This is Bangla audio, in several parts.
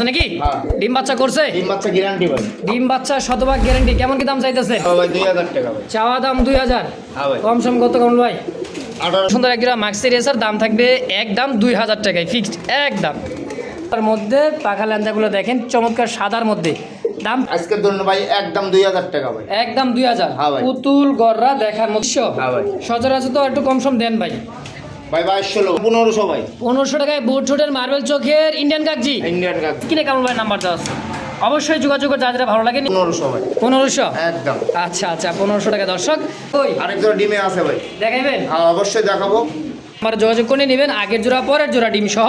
আছে নাকি? হ্যাঁ। ডিম বাচ্চা করছে? ডিম বাচ্চা গ্যারান্টি ভাই। ডিম বাচ্চা শতভাগ গ্যারেন্টি কেমন কি দাম চাইতেছে? ও ভাই দুই হাজার টাকা ভাই। চাওয়া দাম দুই হাজার। হ্যাঁ ভাই। কম সম কত কম ভাই? সুন্দর এক জোড়া মাক্সি রেসার দাম থাকবে এক দাম দুই হাজার টাকায় ফিক্সড এক দাম। তার মধ্যে পাখা ল্যাঞ্জাগুলো দেখেন চমৎকার সাদার মধ্যে। দাম আজকের জন্য ভাই একদম দুই হাজার টাকা ভাই। একদম দুই হাজার। হ্যাঁ পুতুল গররা দেখার মতো। হ্যাঁ সচরাচর তো একটু কম সম দেন ভাই। ভাই পনেরোশো ভাই পনেরোশো টাকায় বুট ছোটের মার্বেল চোখের ইন্ডিয়ান কিনে কেমন ভাই নাম্বার দেওয়া আছে অবশ্যই যোগাযোগ যাদের ভালো লাগে পনেরোশো ভাই পনেরোশো? একদম। আচ্ছা আচ্ছা পনেরোশো টাকা দর্শক। ওই আরেক জোড়া ডিমে আছে ভাই। দেখাইবেন? হ্যাঁ অবশ্যই দেখাবো। আমার যোগাযোগ করে নেবেন আগের জোড়া পরের জোড়া ডিম সহ।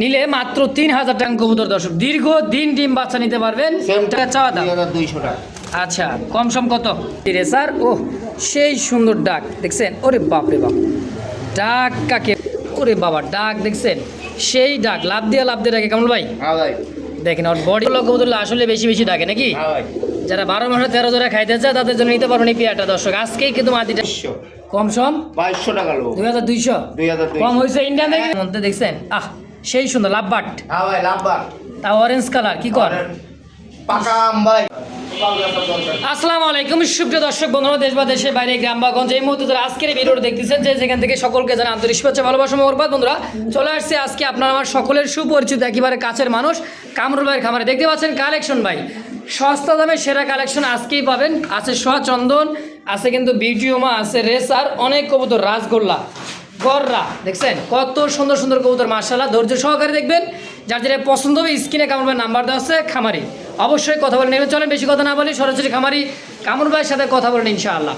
নিলে মাত্র তিন হাজার টাকা কবুতর দর্শক। দীর্ঘ দিন ডিম বাচ্চা নিতে পারবেন। সেম টাকা চাওয়া দাম। দুইশো টাকা। আচ্ছা কম সম কত? রে স্যার ও সেই সুন্দর ডাক। দেখছেন? ওরে বাপরে বাপ। ডাক কাকে? ওরে বাবা ডাক দেখছেন? সেই ডাক লাভ দিয়ে লাভ দিয়ে ডাকে ভাই? হ্যাঁ ভাই। দেখেন ওর বডি কবুতর আসলে বেশি বেশি ডাকে নাকি? হ্যাঁ যারা বারো মাসে তেরো জোড়া খাইতে চায় তাদের জন্য নিতে পারবেন এই পেয়ারটা দর্শক। আজকেই কিন্তু মাটিটা কম সম? বাইশশো টাকা দুই হাজার দুইশো? কম হয়েছে ইন্ডিয়ান থেকে? মধ্যে দেখছেন? আহ সেই সুন্দর লাভ বাট হ্যাঁ ভাই লাভবার তা অরেঞ্জ কালার কি কর? পাকা আম ভাই। আসসালামু আলাইকুম। সুপ্রিয় দর্শক, বন্ধুরা, দেশ বা দেশের বাইরে, গ্রাম বা গঞ্জ এই মুহূর্তে যারা আজকের এই ভিডিওটা দেখতেছেন, যে যেখান থেকে সকলকে জানা আন্তরিক শুভেচ্ছা, ভালোবাসা মোরবাদ বন্ধুরা, চলে আসছে আজকে আপনার আমার সকলের সুপরিচিত, একেবারে কাছের মানুষ, কামরুল ভাইয়ের খামারে। দেখতে পাচ্ছেন কালেকশন ভাই, সস্তা দামে সেরা কালেকশন আজকেই পাবেন। আছে চন্দন, আছে কিন্তু বিউটিওমা আছে রেসার, অনেক কবুতর রাজগোল্লা গররা, দেখছেন? কত সুন্দর সুন্দর কবুতর মার্শাল্লাহ ধৈর্য সহকারে দেখবেন। যার যেটা পছন্দ হবে, স্ক্রিনে কামড় ভাইয়ের নাম্বার দেওয়া আছে, খামারি। অবশ্যই কথা বলে নেবেন। চলেন বেশি কথা না বলি সরাসরি খামারি কামড় ভাইয়ের সাথে কথা বলেন ইনশাআল্লাহ।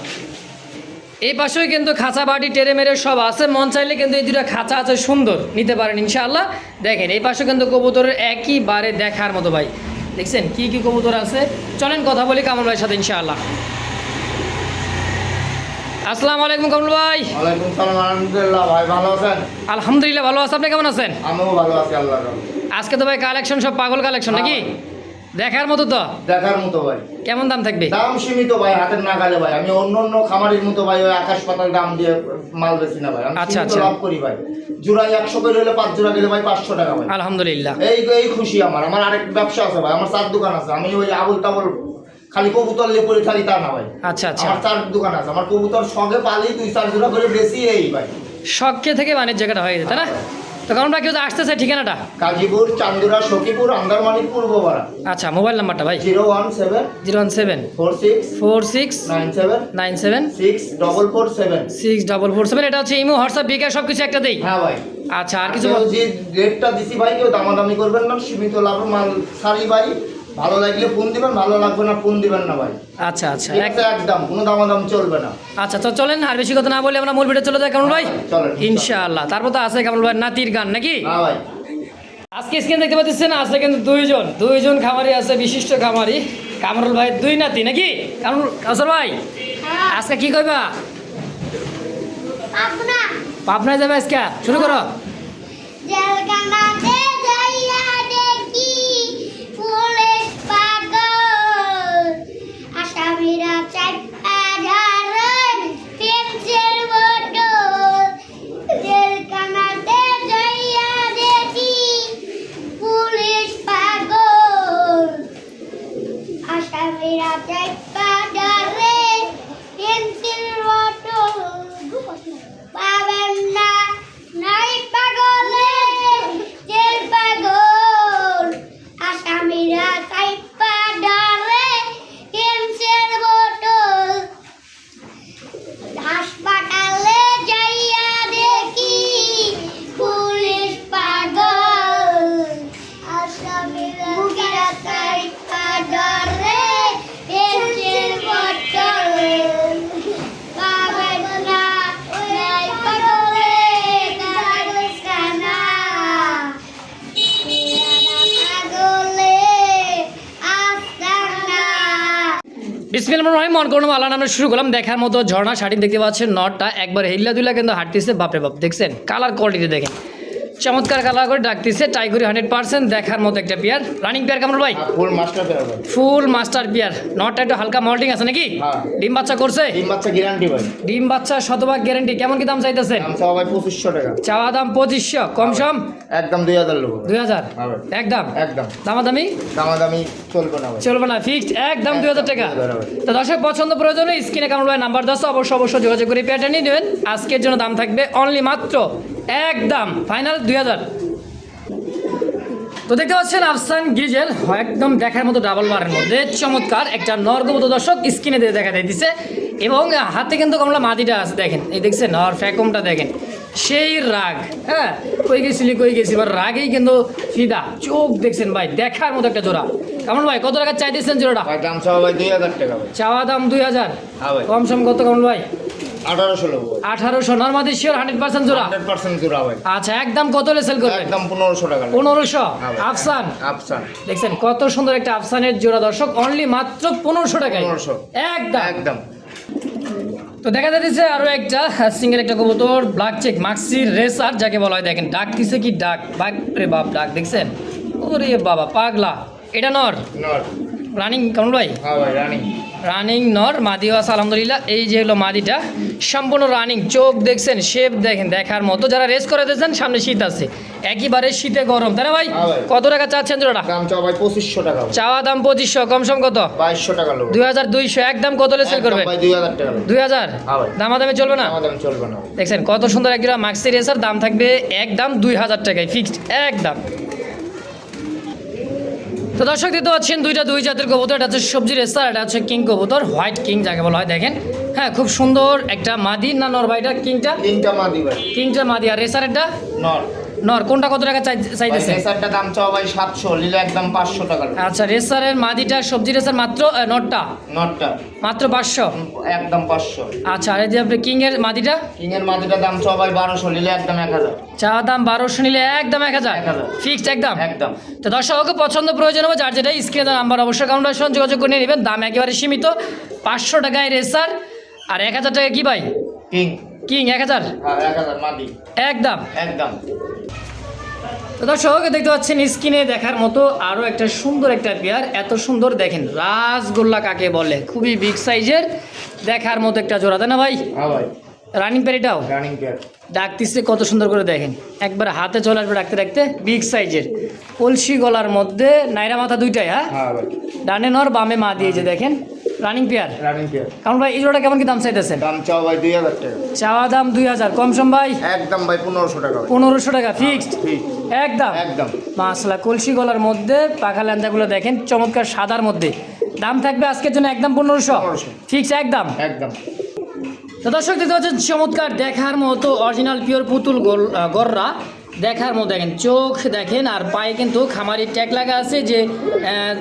এই পাশেও কিন্তু খাঁচা বাটি টেরে মেরে সব আছে। মন চাইলে কিন্তু এই দুটা খাঁচা আছে সুন্দর নিতে পারেন ইনশাআল্লাহ। দেখেন এই পাশে কিন্তু কবুতরের একইবারে দেখার মতো ভাই। দেখছেন কি কি কবুতর আছে? চলেন কথা বলি কামরুল ভাইয়ের সাথে ইনশাআল্লাহ। আসসালামু আলাইকুম কামরুল ভাই। ওয়ালাইকুম সালাম আলহামদুলিল্লাহ ভাই ভালো আছেন? আলহামদুলিল্লাহ ভালো আছে। আপনি কেমন আছেন? আমিও ভালো আছি আল্লাহ আজকে তো ভাই কালেকশন সব পাগল কালেকশন নাকি? দেখার মতো তো? দেখার মতো ভাই। কেমন দাম থাকবে? দাম সীমিত ভাই হাতের নাগালে ভাই। আমি অন্য অন্য খামারের মতো ভাই ওই আকাশ পাতাল দাম দিয়ে মাল বেশি না ভাই। আমি আচ্ছা, আচ্ছা। লাভ করি ভাই। জোড়াই একশো করে হলে পাঁচ জোড়া গেলে ভাই পাঁচশো টাকা ভাই। আলহামদুলিল্লাহ। এই এই খুশি আমার। আমার আরেক ব্যবসা আছে ভাই। আমার চার দোকান আছে। আমি ওই আবুল তাবল খালি কবুতর লিয়ে পড়ে থাকি তা না ভাই। আচ্ছা আচ্ছা। আমার চার দোকান আছে। আমার কবুতর সঙ্গে পালি দুই চার জোড়া করে বেশি এই ভাই। শখকে থেকে বাণিজ্য জায়গাটা হয়ে যেত না? তো কারণ কেউ আসতেছে ঠিকানাটা? কাজীপুর চান্দুরা সখীপুর আন্দারমানিক পূর্বপাড়া আচ্ছা মোবাইল নাম্বারটা ভাই। Zero one seven zero one seven. Four six four six nine seven nine seven six double four seven. Six double four seven. এটা হচ্ছে ইমো হোয়াটসঅ্যাপ বিকাশ সব কিছু একটা দেই? হ্যাঁ ভাই। আচ্ছা আর কিছু কিছু যে রেটটা দিছি ভাই কেউ দামাদামি করবেন না সীমিত লাভ মাল সারি ভাই ভালো লাগলে ফোন দিবেন ভালো লাগবে না ফোন দিবেন না ভাই। আচ্ছা আচ্ছা। ঠিক এক- আছে একদম কোনো দামাদাম চলবে না। আচ্ছা তো চলেন আর বেশি কথা না বলে আমরা মূল ভিডিও চলে যাই কেমন ভাই? চলেন। ইনশাআল্লাহ। তারপর তো আছে কেমন ভাই নাতির গান নাকি? না ভাই। আজকে স্ক্রিন দেখতে পাচ্ছেন আছে কিন্তু দুইজন। দুইজন খামারি আছে বিশিষ্ট খামারি। কামরুল ভাই দুই নাতি নাকি? কামরুল কাসর ভাই আজকে কি কইবা? আপনা পাবনায় যাবে আজকে? শুরু করো। আমরা শুরু করলাম দেখার মতো ঝর্ণা, শাড়ি দেখতে পাচ্ছেন, নটটা একবার হিল্লা দুলা কিন্তু হাঁটতেছে, বাপরে বাপ, দেখছেন? কালার কোয়ালিটি দেখেন। চমৎকার কালার করে ডাক ডাকতেছে টাইগুরি হান্ড্রেড পার্সেন্ট দেখার মতো একটা পেয়ার রানিং পেয়ার কেমন ভাই? Full master pair full master pair নটটা একটু হালকা মল্টিং আছে নাকি? হ্যাঁ। ডিম বাচ্চা করছে? ডিম বাচ্চা গ্যারান্টি ভাই। ডিম বাচ্চা শতভাগ গ্যারেন্টি কেমন কি দাম চাইতেছেন চাওয়া ভাই পঁচিশশো টাকা। চাওয়া দাম পঁচিশশো। কম সম? একদম দুই হাজার লোক দুই হাজার? হ্যাঁ। একদম? একদম। দামাদামি? দামাদামি চলবে না চলবে না ফিক্সড একদম দুই হাজার টাকা। তো দর্শক পছন্দ প্রয়োজনে স্ক্রিনে কামড় ভাই নাম্বার দশ অবশ্য অবশ্যই যোগাযোগ করে পেয়ারটা নিয়ে নেবেন। আজকের জন্য দাম থাকবে অনলি মাত্র একদম ফাইনাল দুই হাজার। তো দেখতে পাচ্ছেন আফসান গিজেল একদম দেখার মতো ডাবল বারের মধ্যে। চমৎকার একটা নর্গবত দর্শক স্ক্রিনে দিয়ে দেখা দিতেছে এবং হাতে কিন্তু কমলা মাদিটা আছে দেখেন। এই দেখছেন আর ফ্যাকমটা দেখেন। সেই রাগ হ্যাঁ? কই গেছিলি কই গেছি এবার রাগেই কিন্তু ফিদা। চোখ দেখছেন ভাই দেখার মতো একটা জোড়া। কেমন ভাই কত টাকা চাইতেছেন জোড়াটা? দাম চাওয়া ভাই দুই হাজার টাকা চাওয়া দাম দুই হাজার। হ্যাঁ কম সম কত কমল ভাই? আঠারোশো লোক ভাই আঠারোশো শিওর হান্ড্রেড পার্সেন্ট জোড়া? হান্ড্রেড পার্সেন্ট জোড়া ভাই। আচ্ছা একদম কত সেল করবেন? একদম পনেরোশো টাকা লাগবে। পনেরোশো? হ্যাঁ ভাই। আফসান? আফসান। কত সুন্দর একটা আফসানের জোড়া দর্শক অনলি মাত্র পনেরোশো টাকায়। 1500 একদম। একদম। তো দেখা যাচ্ছে আরও একটা সিঙ্গেল একটা কবুতর ব্ল্যাক চেক মাক্সির রেসার যাকে বলা হয় দেখেন ডাক দিছে কি ডাক? বাপ রে বাপ ডাক দেখছেন? ওরে বাবা পাগলা। এটা নর? নর। রানিং কেমন ভাই? হ্যাঁ ভাই রানিং রানিং নর মাদিও আছে আলহামদুলিল্লাহ। এই যে হলো মাদিটা সম্পূর্ণ রানিং চোখ দেখছেন শেপ দেখেন দেখার মতো। যারা রেস করে দিয়েছেন সামনে শীত আছে। একইবারে শীতে গরম তাই না ভাই? হ্যাঁ কত টাকা চাচ্ছেন জোড়াটা? পঁচিশশো টাকা চাওয়া দাম পঁচিশশো কম সম কত? বাইশশো টাকা দুই হাজার দুইশো একদম কত সেল করবে? ভাই দুই হাজার হ্যাঁ। দামাদামি চলবে না? চলবে না দেখছেন কত সুন্দর এক জোড়া মাক্সি রেসার দাম থাকবে একদম দুই হাজার টাকায় ফিক্সড একদম। তো দর্শক দিতে পাচ্ছেন দুইটা দুই জাতের কবুতর এটা হচ্ছে সবজি রেস্তার এটা হচ্ছে কিং কবুতর হোয়াইট কিং যাকে বলা হয় দেখেন। হ্যাঁ খুব সুন্দর একটা মাদি না নর ভাইটা কিংটা? কিংটা মাদি ভাই। কিংটা মাদি আর রেসার এটা? নর। নর কোনটা কত টাকা চাই চাইতেছে? রেসারটা দাম চাওয়া ভাই সাতশো নিলে একদম পাঁচশো টাকা লোক আচ্ছা রেসারের মাদিটা সবজি রেসার মাত্র নরটা নটটা? মাত্র পাঁচশো? একদম পাঁচশো। আচ্ছা আর এই যে আপনি কিং এর মাদিটা? কিং এর মাদিটা দাম চাওয়া ভাই বারোশো নিলে একদম এক হাজার। চা দাম বারোশো নিলে একদম এক হাজার? 1000 ফিক্সড একদম? একদম। তো দর্শক পছন্দ প্রয়োজন হবে যার যেটা স্ক্রিনে নাম্বার অবশ্যই কাউন্টার সঙ্গে যোগাযোগ করে নেবেন। দাম একেবারে সীমিত। পাঁচশো টাকায় রেসার আর এক হাজার টাকা কি ভাই? কিং। কিং এক হাজার? হ্যাঁ একদম। একদম। তো দর্শক দেখতে পাচ্ছেন স্ক্রিনে দেখার মতো আরও একটা সুন্দর একটা পেয়ার এত সুন্দর দেখেন রাসগোল্লা কাকে বলে? খুবই বিগ সাইজের দেখার মতো একটা জোড়া তাই না ভাই? হ্যাঁ ভাই। রানিং রানিং পেয়ার ডাকতেছে কত সুন্দর করে দেখেন। একবার হাতে চলে আসবে ডাকতে ডাকতে বিগ সাইজের কলসি গলার মধ্যে নাইরা মাথা দুইটাই হ্যাঁ? হ্যাঁ ডানে নর বামে মা দিয়েছে দেখেন। রানিং পেয়ার রানিং পেয়ার কারণ ভাই এই জোড়াটা কেমন কি দাম চাইতেছেন? দাম চাওয়া ভাই দুই হাজার টাকা। চাওয়া দাম দুই হাজার কম সম ভাই? একদম ভাই পনেরোশো টাকা পনেরোশো টাকা ফিক্সড একদম? একদম। মাসলা কলসি গলার মধ্যে পাখা ল্যাঞ্জাগুলো দেখেন চমৎকার সাদার মধ্যে। দাম থাকবে আজকের জন্য একদম পনেরোশো? 1500 ফিক্স একদম? একদম। তো দর্শক দেখতে পাচ্ছেন চমৎকার দেখার মতো অরিজিনাল পিওর পুতুল গররা। দেখার মতো দেখেন চোখ দেখেন আর পায়ে কিন্তু খামারি ট্যাগ লাগা আছে যে আহ,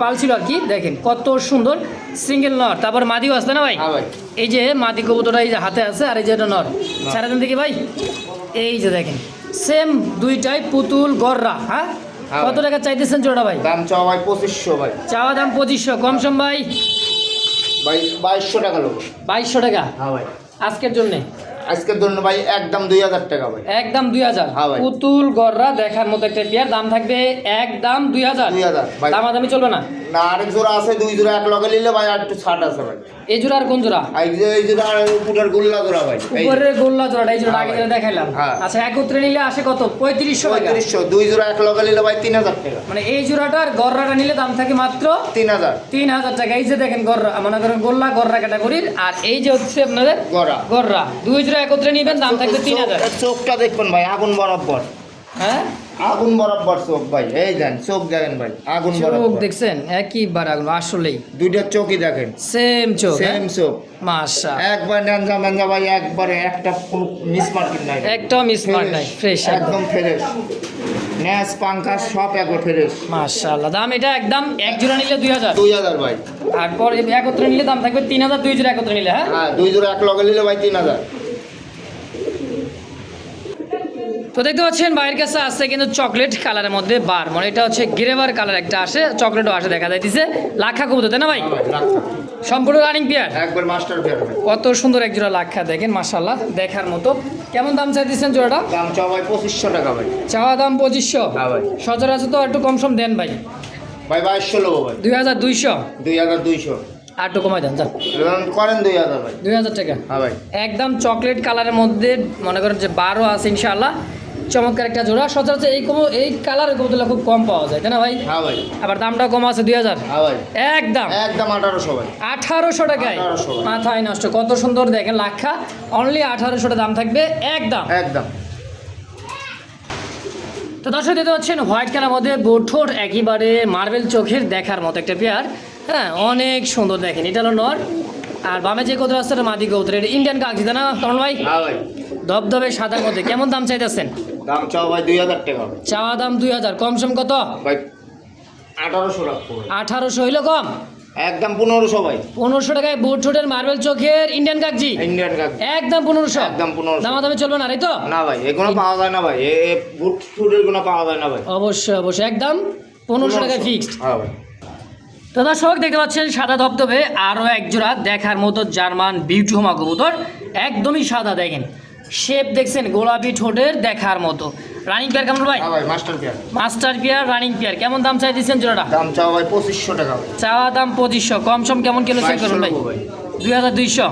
পাল ছিল আর কি দেখেন কত সুন্দর সিঙ্গেল নর। তারপর মাদিও আসতে না ভাই? হ্যাঁ এই যে মাদি কবুতরটা এই যে হাতে আছে আর এই যে এটা নর। সারা দিন দেখি ভাই। এই যে দেখেন সেম দুইটাই পুতুল গররা হ্যাঁ? হ্যাঁ কত টাকা চাইতেছেন জোড়া ভাই? দাম চাওয়া ভাই পঁচিশশো ভাই। চাওয়া দাম পঁচিশশো কম সম ভাই? ভাই বাইশশো টাকা লোক। বাইশশো টাকা? হ্যাঁ ভাই। আজকের জন্যে? আজকের জন্য ভাই একদম দুই হাজার টাকা ভাই। একদম দুই হাজার? হ্যাঁ ভাই। পুতুল গররা দেখার মতো একটা পেয়ার দাম থাকবে একদম দুই হাজার। 2000 ভাই। দামাদামি চলবে না? না আরেক জোড়া আছে দুই জোড়া এক লগে নিলে ভাই আর একটু ছাড় আছে ভাই। এই জোড়া আর কোন জোড়া? এই যে এই জোড়া আর উপরের গোল্লা জোড়া ভাই উপরের গোল্লা জোড়াটা এই জোড়া হ্যাঁ আগে দেখাইলাম। হ্যাঁ। আচ্ছা একত্রে নিলে আসে কত? পঁয়ত্রিশশো পঁয়ত্রিশশো দুই জোড়া এক লগে নিলে ভাই তিন হাজার টাকা। মানে এই জোড়াটা আর গররাটা নিলে দাম থাকে মাত্র তিন হাজার। তিন হাজার টাকা। এই যে দেখেন গররা মনে করেন গোল্লা গররা ক্যাটাগরির আর এই যে হচ্ছে আপনাদের গড়া গররা। দুই জোড়া দুটো একত্রে নিবেন দাম থাকবে তিন হাজার। চোখটা দেখবেন ভাই আগুন বরাবর। হ্যাঁ? আগুন বরাবর চোখ ভাই এই দেন চোখ দেখেন ভাই আগুন চোখ দেখছেন? একইবার আগুন আসলেই। দুইটা চোখই দেখেন। সেম চোখ হ্যাঁ? সেম চোখ। মাশা একবার ন্যাঞ্জা ম্যাঞ্জা ভাই একবারে একটা মিস মার্কিন নাই একটা মিস মার্ক নাই ফ্রেশ একদম। ফ্রেশ। ন্যাস পাঙ্কা সব একবার ফ্রেশ। মাশাআল্লাহ দাম এটা একদম এক জোড়া নিলে 2000 2000 ভাই। তারপর একত্রে নিলে দাম থাকবে 3000 দুই জোড়া একত্রে নিলে হ্যাঁ? হ্যাঁ দুই জোড়া এক লগে নিলে ভাই 3000 তো দেখতে পাচ্ছেন বাইরের কাছে আসছে কিন্তু চকলেট কালারের মধ্যে বার। মানে এটা হচ্ছে গ্রেভার কালার একটা আসে চকলেটও আসে দেখা যাইতেছে। লাখা কবুতর তাই না ভাই? হ্যাঁ। সম্পূর্ণ রানিং পেয়ার একবার মাস্টার পেয়ার কত সুন্দর এক জোড়া লাখা দেখেন মাশাল্লাহ দেখার মতো। কেমন দাম চাইতেছেন জোড়াটা? দাম চাও ভাই পঁচিশশো টাকা ভাই। চাওয়া দাম পঁচিশশো? হ্যাঁ ভাই। সচরাচর তো একটু কম সম দেন ভাই। ভাই বাইশশো লোবো ভাই। দুই হাজার দুইশো? দুই হাজার দুইশো। আর একটু কমাই দেন যান। করেন দুই হাজার ভাই। দুই হাজার টাকা? হ্যাঁ ভাই। একদম চকলেট কালারের মধ্যে মনে করেন যে বারো আছে ইনশাআল্লাহ। চমৎকার একটা জোড়া। সচরাচর এই কম এই কালারের কবুতরগুলো খুব কম পাওয়া যায় তাই না ভাই? হ্যাঁ ভাই। আবার দামটাও কম আছে দুই হাজার। হ্যাঁ ভাই। একদম। একদম আঠারোশো ভাই। আঠারোশো টাকায়। মাথায় নষ্ট। কত সুন্দর দেখেন লাখা অনলি আঠারোশো দাম থাকবে। একদম। একদম। তো দর্শক দেখতে পাচ্ছেন হোয়াইট কালার মধ্যে বোঠোর একেবারে মার্বেল চোখের দেখার মতো একটা পেয়ার হ্যাঁ অনেক সুন্দর দেখেন। এটা হলো নর। আর বামে যে কৌতর আছে মাদি কৌতর এটা ইন্ডিয়ান কাগজি তাই না কমল ভাই? হ্যাঁ ভাই। ধবধবে সাদার মধ্যে। কেমন দাম চাইতেছেন? দাম চাও ভাই দুই হাজার টাকা। চাওয়া দাম দুই হাজার। কম সম কত? ভাই আঠারোশো রাখব আঠারোশো হইল কম? একদম পনেরোশো ভাই। পনেরোশো টাকায় বুট ঠোঁটের মার্বেল চোখের ইন্ডিয়ান কাগজি ইন্ডিয়ান কাক একদম পনেরোশো? একদম 1500 দামা দামে চলবে না এই তো? না ভাই এগুলো পাওয়া যায় না ভাই। এ বুট ফুটেরগুলো পাওয়া যায় না ভাই। অবশ্যই অবশ্যই। একদম পনেরোশো টাকা ফিক্সড হ্যাঁ ভাই। তো দর্শক দেখতে পাচ্ছেন সাদা ধবধবে আরও এক জোড়া দেখার মতো জার্মান বিউটি হোমা কবুতর। একদমই সাদা দেখেন। শেপ দেখছেন গোলাপি ঠোঁটের দেখার মতো। রানিং পেয়ার কেমন ভাই? ভাই master pair master pair running pair কেমন দাম চাই দিচ্ছেন জোড়াটা? দাম চাও ভাই পঁচিশশো টাকা চাওয়া দাম পঁচিশশো। কম সম কেমন কিলো সেল করুন ভাই? দুই হাজার দুইশো?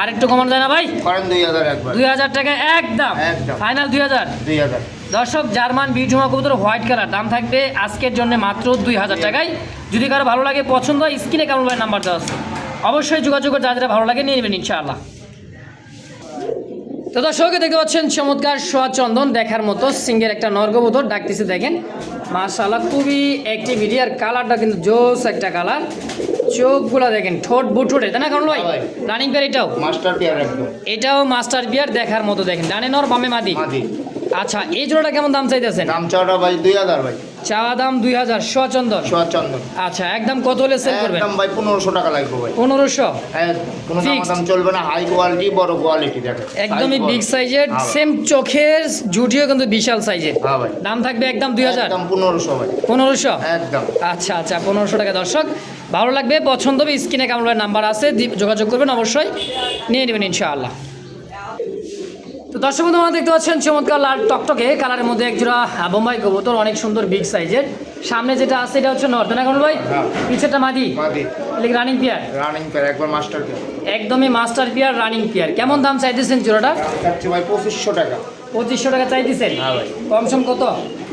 আর একটু কমানো যায় না ভাই? করেন দুই হাজার একবার। দুই হাজার টাকা একদম। একদম। ফাইনাল দুই হাজার। দুই হাজার। দর্শক জার্মান বিউটিমা কবুতর হোয়াইট কালার। দাম থাকবে আজকের জন্য মাত্র দুই হাজার টাকায়। যদি কারও ভালো লাগে পছন্দ হয় স্ক্রিনে কেমন ভাই নাম্বার দেওয়া আছে? অবশ্যই যোগাযোগ করে যাদের ভালো লাগে নিয়ে নেবেন ইনশাআল্লাহ। তো দর্শক দেখতে পাচ্ছেন চমৎকার সোয়া চন্দন দেখার মতো সিঙ্গের একটা নর্গবোধর ডাকতেছে দেখেন। মাশাআল্লাহ খুবই অ্যাক্টিভিটি আর কালারটা কিন্তু জোস একটা কালার চোখগুলো দেখেন ঠোঁট বুটুটে তাই না কারণ ভাই? হ্যাঁ। রানিং পেয়ার এটাও? মাস্টার পেয়ার একদম। এটাও মাস্টার বিয়ার দেখার মতো দেখেন। ডানে নর বামে মাদি? আচ্ছা এই জোড়াটা কেমন দাম চাইতেছেন? দাম চাওটা ভাই দুই হাজার ভাই। চাওয়া দাম দুই হাজার চন্দন সোয়ার চন্দন আচ্ছা একদম কত হলে সেল করবেন? একদম ভাই পনেরোশো টাকা লাগবে ভাই। পনেরোশো? হ্যাঁ কোনো দাম চলবে না হাই কোয়ালিটি বড় কোয়ালিটি দেখেন। একদমই বিগ সাইজের সেম চোখের জুটিও কিন্তু বিশাল সাইজের হ্যাঁ ভাই। দাম থাকবে একদম দুই হাজার? একদম পনেরোশো ভাই। পনেরোশো? একদম। আচ্ছা আচ্ছা পনেরোশো টাকা দর্শক। ভালো লাগবে পছন্দ হবে স্ক্রিনে কেমন নাম্বার আছে যোগাযোগ করবেন অবশ্যই। নিয়ে নেবেন ইনশাআল্লাহ। তো দর্শক বন্ধু আমরা দেখতে পাচ্ছেন চমৎকার লাল টকটকে কালারের মধ্যে একজোড়া জোড়া বোম্বাই কবুতর অনেক সুন্দর বিগ সাইজের সামনে যেটা আছে এটা হচ্ছে নর্থ এখন ভাই পিছেটা পিছেরটা মাদি? মাদি। রানিং পিয়ার রানিং পেয়ার একবার মাস্টার পেয়ার একদমই মাস্টার পিয়ার রানিং পিয়ার কেমন দাম চাইতেছেন জোড়াটা? চাচ্ছি ভাই পঁচিশশো টাকা। পঁচিশশো টাকা চাইতেছেন? হ্যাঁ ভাই। কম সম কত?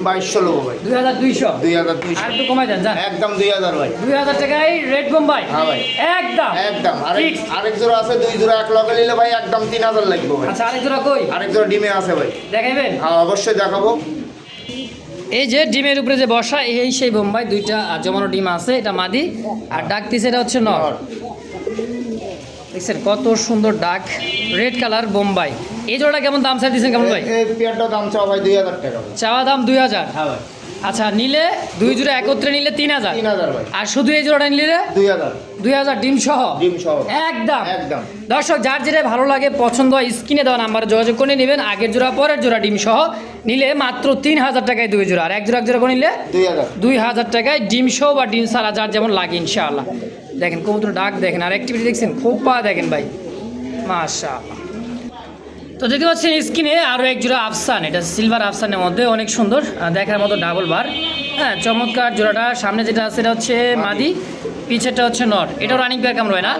বাইশশো লোবো ভাই দুই হাজার দুইশো। দুই হাজার দুইশো। একটু কমাই দেন যান। একদম দুই হাজার ভাই। দুই হাজার টাকায় রেড বোম্বাই। হ্যাঁ ভাই। একদম। একদম। আরেক। আরেক জোড়া আছে দুই জোড়া এক লগে নিলে ভাই একদম তিন হাজার লাগবে ভাই। আচ্ছা আরেক জোড়া কই? আরেক জোড়া ডিমে আছে ভাই। দেখাইবেন? হ্যাঁ অবশ্যই দেখাবো। এই যে ডিমের উপরে যে বসা এই সেই বোম্বাই দুইটা জমানো ডিম আছে এটা মাদি। আর ডাক পিস এটা হচ্ছে নর। দেখছেন কত সুন্দর ডাক। Red colour Bombay. এই জোড়াটা কেমন দাম চাই দিচ্ছেন কেমন ভাই? এই- পেয়ারটার দাম চাও ভাই দুই হাজার টাকা ভাই। চাওয়া দাম দুই হাজার? হ্যাঁ ভাই। আচ্ছা নিলে দুই জোড়া একত্রে নিলে তিন হাজার? তিন হাজার ভাই। আর শুধু এই জোড়াটা নিলে? দুই হাজার। দুই হাজার ডিম সহ? ডিম সহ। একদম। একদম। দর্শক যার যেটা ভালো লাগে পছন্দ হয় স্ক্রিনে দেওয়া নাম্বারে যোগাযোগ করে নেবেন। আগের জোড়া পরের জোড়া ডিম সহ নিলে মাত্র তিন হাজার টাকায় দুই জোড়া। আর এক জোড়া এক জোড়া করে নিলে দুই হাজার। দুই হাজার টাকায় ডিম সহ বা ডিম সারা যার যেমন লাগে ইনশাআল্লাহ। দেখেন কবুতর ডাক দেখেন। আর অ্যাক্টিভিটি দেখছেন? খোপা দেখেন ভাই। মাশা তো দেখতে পাচ্ছেন স্ক্রিনে আরও এক জোড়া আফসান। এটা সিলভার আফসানের মধ্যে অনেক সুন্দর দেখার মতো ডাবল বার হ্যাঁ চমৎকার জোড়াটা। সামনে যেটা আছে সেটা হচ্ছে মাদি। পিছেরটা হচ্ছে নর। এটা রানিং পেয়ার কেমন হয় না?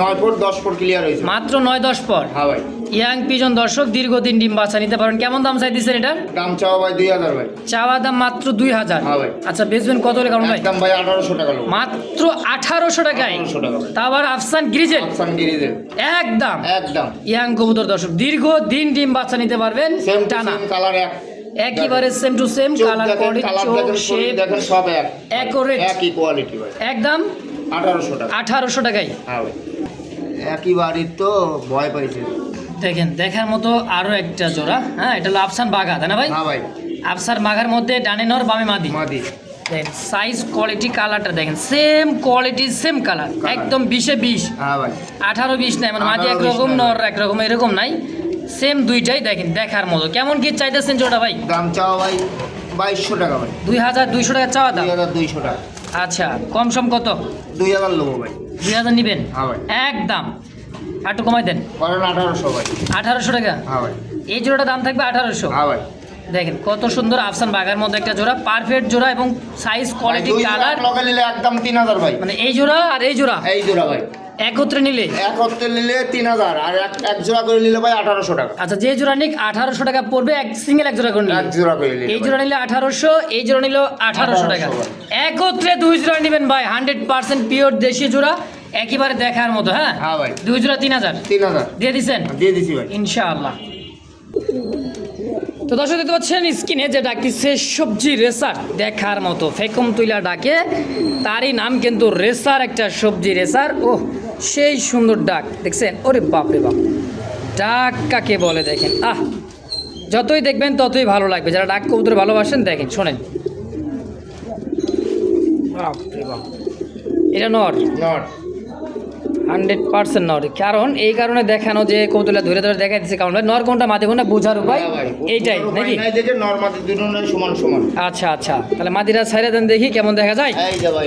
নয় ফুট দশ ফুট ক্লিয়ার হয়েছে। মাত্র নয় দশ পর। হ্যাঁ ভাই। ইয়াং পিজন দর্শক দীর্ঘদিন ডিম বাচ্চা নিতে পারেন। কেমন দাম চাই দিচ্ছেন এটা দাম চাও ভাই দুই হাজার ভাই। চাওয়া দাম মাত্র দুই হাজার। হ্যাঁ ভাই। আচ্ছা বেচবেন কত হলে? কেমন ভাই একদম ভাই আঠারোশো টাকা মাত্র আঠারোশো টাকায়। আঠারোশো টাকা ভাই। তা আবার আফসান গ্রিজেল আফসান গিরিদের একদম। একদম। ইয়াং কবুতর দর্শক দীর্ঘ দিন ডিম বাচ্চা নিতে পারবেন টানা। কালার এক। একেবারে same to same colour quality চোখ শেপ দেখেন সব এক। অ্যাকোরেট একই কোয়ালিটি ভাই। একদম? আঠারোশো টাকা। আঠারোশো টাকায়। হ্যাঁ ভাই একই বাড়ির তো ভয় পাইছে। দেখেন দেখার মতো আরও একটা জোড়া হ্যাঁ এটা হলো আফসান বাঘা তাই না ভাই? হ্যাঁ ভাই। আফসার বাঘার মধ্যে ডানে নর বামে মাদি। মাদি। দেখেন সাইজ কোয়ালিটি কালারটা দেখেন। সেম কোয়ালিটি সেম কালার একদম বিশে বিশ। হ্যাঁ ভাই। আঠারো বিশ নাই মানে 18 একরকম নর একরকম এরকম নাই। সেম দুইটাই দেখেন দেখার মতো। কেমন কি চাইতেছেন জোড়া ভাই? দাম চাওয়া ভাই বাইশশো টাকা ভাই। দুই হাজার দুইশো টাকা চাওয়া দাম? দুই হাজার দুইশো টাকা। আচ্ছা কম সম কত? দুই হাজার লোবো ভাই। দুই হাজার নিবেন? হ্যাঁ একদম। একটু কমাই দেন। আঠারোশো ভাই। আঠারোশো টাকা? হ্যাঁ এই জোড়াটা দাম থাকবে আঠারোশো? হ্যাঁ ভাই। দেখেন কত সুন্দর আফসান বাগার মধ্যে একটা জোড়া পারফেক্ট জোড়া এবং সাইজ কোয়ালিটি কালার একদম তিন হাজার ভাই। মানে এই জোড়া আর এই জোড়া? এই জোড়া ভাই। একত্রে নিলে? এক হপ্তে নিলে তিন হাজার আর এক জোড়া করে নিলে ভাই আঠারোশো টাকা। আচ্ছা যে জোড়া নিক আঠারোশো টাকা পড়বে এক সিঙ্গেল এক জোড়া করে নিলে। এক জোড়া করে নিলে এই জোড়া নিলে আঠারোশো এই জোড়া নিল আঠারোশো টাকা। একত্রে দুই জোড়া নেবেন ভাই হান্ড্রেড পার্সেন্ট পিওর দেশি জোড়া একেবারে দেখার মতো হ্যাঁ? হ্যাঁ ভাই। দুই জোড়া তিন হাজার। তিন হাজার। দিয়ে দিছেন? দিয়ে দিছি ভাই। ইনশাআল্লাহ। তো দর্শক দেখতে পাচ্ছেন স্ক্রিনে যে ডাকতেছে সবজি রেসার দেখার মতো ফেকম তুইলা ডাকে তারই নাম কিন্তু রেসার একটা সবজি রেসার। ও সেই সুন্দর ডাক, দেখছেন? ওরে বাপরে বাপ। ডাক কাকে বলে দেখেন? আহ! যতই দেখবেন, ততই ভালো লাগবে। যারা ডাক কবুতর ভালোবাসেন, দেখেন, শোনেন। এটা নর? নট হান্ড্রেড পার্সেন্ট নর কারণ এই কারণে দেখানো যে কৌতুলা ধরে ধরে দেখা দিচ্ছে কারণ ভাই নর কোনটা মাদি কোনটা বোঝার উপায় হ্যাঁ এইটাই নাকি? সমান সমান। আচ্ছা আচ্ছা তাহলে মাদিরা ছাইরা দেন দেখি কেমন দেখা যায়। এই যে ভাই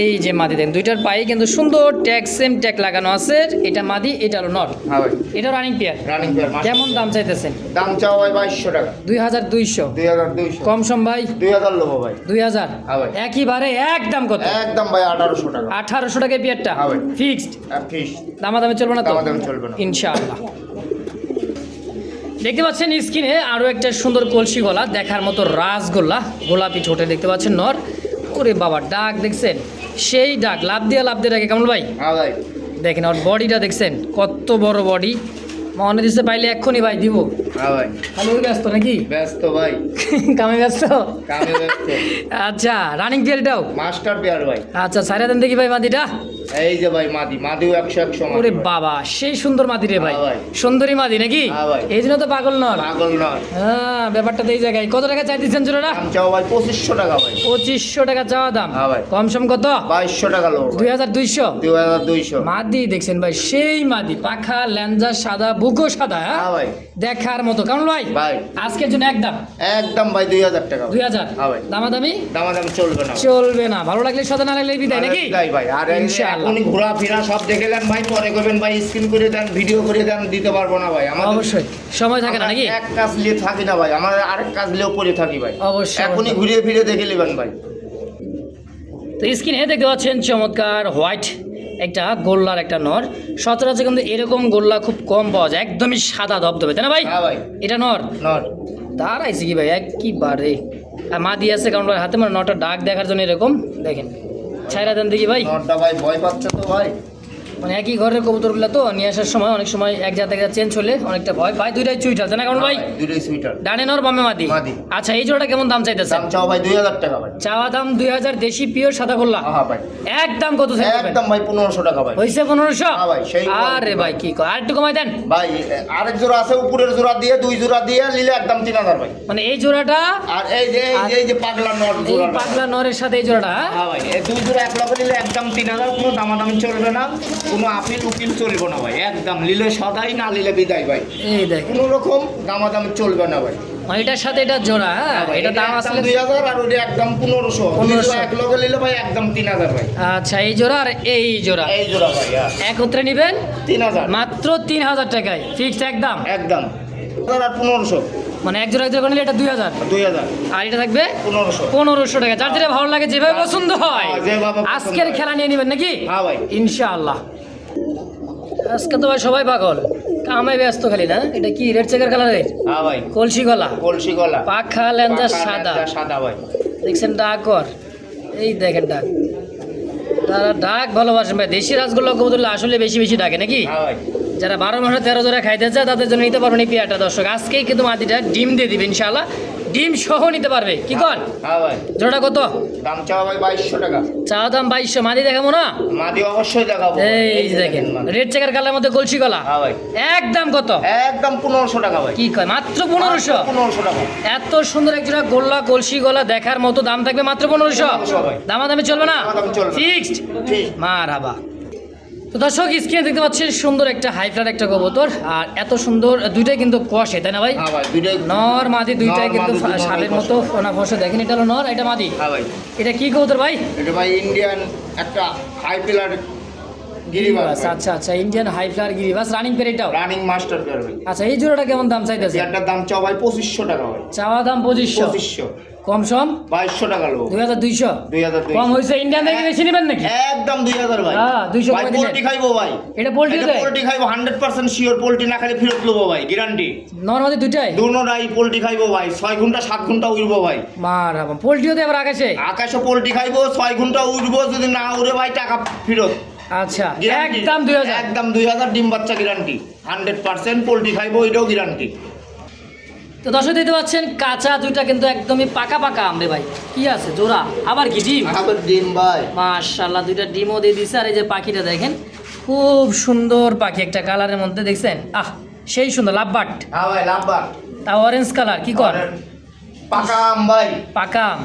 এই যে মাদি দেন দুইটার পায়ে কিন্তু সুন্দর ট্যাগ সেম ট্যাগ লাগানো আছে। এটা মাদি এটা হলো নর। হ্যাঁ ভাই। এটা রানিং পেয়ার রানিং পেয়ার কেমন দাম চাইতেছেন? দাম চাওয়া ভাই বাইশশো টাকা। দুই হাজার দুইশো। দুই হাজার দুইশো। কম সম ভাই? দুই হাজার লোবো ভাই। দুই হাজার। হ্যাঁ ভাই। একইবারে একদম কত? একদম ভাই আঠারোশো টাকা। আঠারোশো টাকা পেয়ারটা হ্যাঁ ভাই। ফিক্সড ফিস দামাদামি চলবে না তো? দামাদামি চলবে না। ইনশাআল্লাহ। দেখতে পাচ্ছেন স্ক্রিনে আরও একটা সুন্দর কলসি গলা দেখার মতো রাসগোল্লা গোলাপি ছোটে দেখতে পাচ্ছেন নর। ওরে বাবা ডাক দেখছেন? সেই ডাক লাভ দিয়ে লাভ দিয়ে ডাকে কেমন ভাই? হ্যাঁ ভাই। দেখেন ওর বডিটা দেখছেন কত বড় বডি। মনে দিচ্ছে পাইলে এক্ষুনি ভাই দিব। হ্যাঁ ভাই। ব্যস্ত নাকি? ব্যস্ত ভাই। কামে ব্যস্ত? কামে ব্যস্ত। আচ্ছা রানিং পিয়ার এটাও? মাস্টার পেয়ার ভাই। আচ্ছা সাইরা দেন দেখি ভাই মাদিটা এই যে ভাই মাদি মাদিও একশো একশো ওরে বাবা সেই সুন্দর মাদি রে ভাই। হ্যাঁ সুন্দরী মাদি নাকি? হ্যাঁ এই জন্য তো পাগল পাগল হ্যাঁ ব্যাপারটা তো এই জায়গায়। কত টাকা জোড়াটা? চাও ভাই পঁচিশশো টাকা ভাই। পঁচিশশো টাকা চাওয়া দাম। হ্যাঁ কম সম কত? বাইশশো টাকা দুই হাজার দুইশো? দুই হাজার দুইশো। মাদি দেখছেন ভাই সেই মাদি। পাখা ল্যাঞ্জা সাদা বুকো সাদা হ্যাঁ? ভাই। দেখার মতো। কেমন ভাই? ভাই। আজকের জন্য একদম। একদম ভাই দুই হাজার টাকা দুই হাজার? ভাই। দামাদামি? চলবে না চলবে না। ভালো লাগলে সাদা না লাগলে বিদায় নাকি? ভাই। আর ইনশাআল্লাহ। এখনই ঘোরা ফেরা সব দেখলেন ভাই পরে করবেন ভাই স্ক্রিন করে দেন ভিডিও করে দেন দিতে পারব না ভাই। আমার অবশ্যই। সময় থাকে না নাকি? এক কাজ নিয়ে থাকি না ভাই আমার আরেক কাজ নিয়েও করে থাকি ভাই। অবশ্যই, এখনই ঘুরিয়ে ফিরে দেখে নেবেন ভাই। তো স্ক্রিনে দেখতে পাচ্ছেন চমৎকার হোয়াইট একটা গোল্লার একটা নর। সচরাচর কিন্তু এরকম গোল্লা খুব কম পাওয়া যায় একদমই সাদা ধবধবে তাই না ভাই? হ্যাঁ ভাই। এটা নর? নট দাঁড়াইছে কি ভাই? একবারে। আর মা দিয়ে আছে কারণ হাতে মানে নটা ডাক দেখার জন্য এরকম। দেখেন। ছাইরা দেন দেখি ভাই। নটটা ভাই ভয় পাচ্ছে তো ভাই। মানে একই ঘরের কবুতরগুলো তো নিয়ে আসার সময় অনেক সময় এক জায়গা থেকে চেঞ্জ হলে অনেকটা ভয়। ভাই দুইটাই চুইটা তাই না কারণ ভাই? হ্যাঁ দুটোই সুইটার। ডানে নর বামে মাদি? মাদি। আচ্ছা এই জোড়াটা কেমন দাম চাইতেছে? দাম চাও ভাই দুই হাজার টাকা ভাই। চাওয়া দাম দুই হাজার দেশি পিওর সাদা গোল্লা। হ্যাঁ ভাই। একদম কত চাই? একদম ভাই পনেরোশো টাকা ভাই। হয়েছে পনেরোশো? হ্যাঁ ভাই, সেই আরে ভাই কি কয় আর একটু কমাই দেন। ভাই আরেক জোড়া আছে উপরের জোড়া দিয়ে দুই জোড়া দিয়ে নিলে একদম তিন হাজার ভাই। মানে এই জোড়াটা আর এই যে এই যে- পাগলা এই জোড়া পাগলা নরের সাথে এই জোড়াটা হ্যাঁ? হ্যাঁ ভাই এই দুই জোড়া এক লগে নিলে একদম তিন হাজার কোনো দামাদামি চলবে না। কোনো আপিল উকিল চলবে না ভাই একদম নিলে সদাই না নিলে বিদায় ভাই। এই দেখ। কোনো রকম দামাদামি চলবে না ভাই। মানে এটার সাথে এটা জোড়া হ্যাঁ? এটা দাম আসলে দুই হাজার আর ওটা একদম পনেরোশো। দুই 1500 জোড়া এক লগে নিলে ভাই একদম তিন হাজার ভাই। আচ্ছা এই জোড়া আর এই জোড়া? এই জোড়া ভাই হ্যাঁ। একত্রে নেবেন? তিন হাজার। মাত্র তিন হাজার টাকায় ফিক্সড একদম? একদম। আর পনেরোশো। মানে এক জোড়া এক জোড়া নিলে এটা দুই হাজার? দুই হাজার। আর এটা থাকবে? পনেরোশো। পনেরোশো টাকা। যার যেটা ভালো লাগে যেভাবে পছন্দ হয়। হ্যাঁ, আজকের খেলা নিয়ে নেবেন নাকি? হ্যাঁ ভাই। ইনশাআল্লাহ। আজকে তো ভাই সবাই পাগল। কামাই ব্যস্ত খালি না? এটা কি রেড চেকার কালারের হ্যাঁ ভাই। কলসি গলা। কলসি গলা। পাখা লেঞ্জা সাদা। সাদা ভাই। দেখছেন ডাক কর এই দেখেন ডাক। তারা ডাক ভালোবাসেন ভাই। দেশি রাসগোল্লা কবুতরগুলো আসলে বেশি বেশি ডাকে নাকি? হ্যাঁ যারা বারো মাসে তেরো জোড়া খাইতে চায় তাদের জন্য নিতে পারবেন এই পেয়ারটা। দর্শক আজকেই কিন্তু মাটিটা ডিম দিয়ে দিবে ইনশাআল্লাহ। ডিম সহ নিতে পারবে। কি কর? হ্যাঁ ভাই। জোড়াটা কত? দাম চাওয়া ভাই বাইশশো টাকা। চা দাম বাইশশো মাদি দেখাবো না? মাদি অবশ্যই দেখাবো এই যে দেখেন রেড চেকার কালার মধ্যে কলসি গলা। হ্যাঁ ভাই। একদম কত? একদম পনেরোশো টাকা ভাই। কি কয় মাত্র পনেরোশো? পনেরোশো টাকা। এত সুন্দর এক জোড়া গোল্লা কলসি গলা দেখার মতো দাম থাকবে মাত্র পনেরোশো? 1500 ভাই। দামাদামি চলবে না। ফিক্সড ঠিক মার হাবা তো দর্শক স্ক্রিনে দেখতে পাচ্ছেন সুন্দর একটা হাই ফ্লার একটা কবুতর। আর এত সুন্দর দুইটাই কিন্তু কষে তাই না ভাই? হ্যাঁ নর মাদি দুইটাই কিন্তু কষে। মতো ফোনা ফসে। দেখেন এটা হলো নর এটা মাদি? হ্যাঁ ভাই। এটা কি কবুতর ভাই? এটা ভাই ইন্ডিয়ান একটা হাই পিলার গিরিবাস আচ্ছা আচ্ছা ইন্ডিয়ান হাই ফ্লার গিরিবাস রানিং পের এটাও রানিং মাস্টার পেয়ার আচ্ছা এই জোড়াটা কেমন দাম চাইতেছে? পেয়ারটার দাম ভাই পঁচিশশো টাকা ভাই। চাওয়া দাম পঁচিশশো। পঁচিশশো। কম সম? বাইশশো টাকা লোক। দুই হাজার দুইশো? দুই হাজার কম হয়েছে ইন্ডিয়ান থেকে বেশি নেবেন নাকি? একদম দুই হাজার ভাই। হ্যাঁ, 200 ভাই। পোল্ট্রি খাইবো ভাই। এটা পোল্ট্রি? পোল্ট্রি খাইবো হান্ড্রেড পার্সেন্ট শিওর পোল্ট্রি না খাইলে ফেরত নেব ভাই গ্যারান্টি নর মাদি দুইটাই? দুনোটাই পোল্ট্রি খাইবো ভাই ছয় ঘণ্টা সাত ঘণ্টা উড়বো ভাই। মার পোল্ট্রিও দেয় আবার আকাশে? আকাশে পোল্ট্রি খাইবো ছয় ঘণ্টা উড়বো যদি না উড়ে ভাই টাকা ফেরত। আচ্ছা। একদম দুই হাজার। একদম দুই হাজার ডিম বাচ্চা গ্যারান্টি হান্ড্রেড পার্সেন্ট পোল্ট্রি খাইবো এটাও গ্যারান্টি তো দর্শক দিতে পাচ্ছেন কাঁচা দুইটা কিন্তু একদমই পাকা পাকা আমরে ভাই। কি আছে? জোড়া? আবার কি ডিম? আবার ডিম ভাই। মাশাআল্লাহ দুইটা ডিমও দিয়ে দিছে। আর এই যে পাখিটা দেখেন খুব সুন্দর পাখি একটা কালারের মধ্যে দেখছেন? আহ সেই সুন্দর লাভবাট। হ্যাঁ ভাই লাভবাট। তা অরেঞ্জ কালার কি কর? পাকা আম ভাই। পাকা আম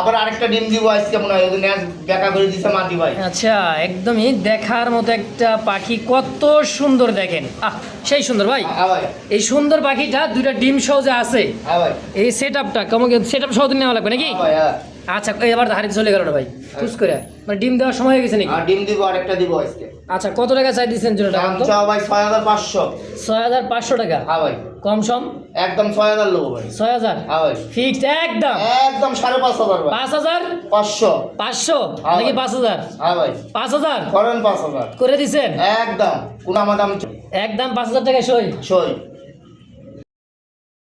আবার আরেকটা ডিম দিব আজকে মনে হয় ওদিন দেখা করে দিছে মাটি ভাই। আচ্ছা একদমই দেখার মতো একটা পাখি কত সুন্দর দেখেন। আহ সেই সুন্দর ভাই। হ্যাঁ এই সুন্দর পাখিটা দুইটা ডিম সহ যে আছে। হ্যাঁ এই সেট আপটা কেমন সেট আপ সহ নেওয়া লাগবে নাকি? হ্যাঁ। আচ্ছা এই আবার হারিয়ে চলে গেল ভাই? চুজ করে। মানে ডিম দেওয়ার সময় হয়ে গেছে নাকি? আর ডিম দিব আরেকটা দিব আজকে। আচ্ছা কত টাকা চাই দিচ্ছেন জোড়াটা দাম চাও ভাই ছয় হাজার পাঁচশো। ছয় হাজার পাঁচশো টাকা? হ্যাঁ ভাই। কম সম? একদম ছয় হাজার লোক ভাই। ছয় হাজার? হ্যাঁ ভাই। ফিক্সড একদম? একদম সাড়ে পাঁচ হাজার ভাই। পাঁচ হাজার? পাঁচশো। পাঁচশো? হ্যাঁ নাকি ভাই। পাঁচ হাজার? হ্যাঁ ভাই। পাঁচ হাজার? করেন পাঁচ হাজার। করে দিছেন একদম। কোন আমার দাম একদম পাঁচ হাজার টাকা সই। ছয়